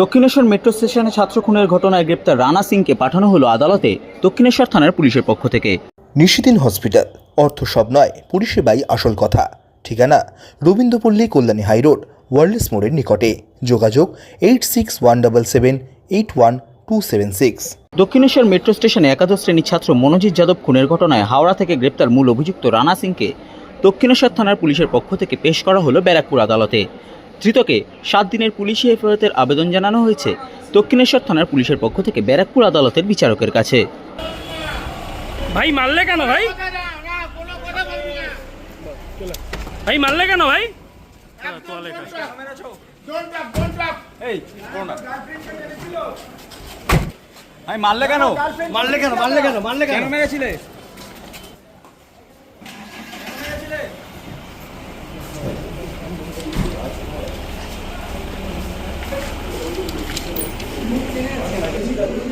Dakshineswar metro স্টেশনে ছাত্র খুনের ঘটনায় গ্রেপ্তার রানা সিংকে পাঠানো হলো আদালতে দক্ষিণেশ্বর থানার পুলিশের পক্ষ থেকে। নিশিদিন হসপিটাল অর্থ সব নয় পরিষেবাই আসল কথা। ঠিকানা রবীন্দ্রপল্লী কল্যাণী হাইরোড ওয়ার্ল্ডস মোড়ের নিকটে। যোগাযোগ eight six one double seven eight one two seven six Dakshineswar metro স্টেশনে একাদশ শ্রেণির ছাত্র মনোজিৎ যাদব খুনের ঘটনায় হাওড়া থেকে গ্রেপ্তার মূল অভিযুক্ত রানা সিংকে দক্ষিণেশ্বর থানার পুলিশের পক্ষ থেকে পেশ করা হলো ব্যারাকপুর আদালতে। ধৃতকে সাত দিনের পুলিশি হেফাজতের আবেদন জানানো হয়েছে দক্ষিণেশ্বর থানার পুলিশের পক্ষ থেকে ব্যারাকপুর আদালতের বিচারকের কাছে। ভাই মারলে কেন ভাই? ভাই মারলে কেন ভাই? ভাই মারলে কেন? মারলে কেন? মারলে কেন? মারলে কেন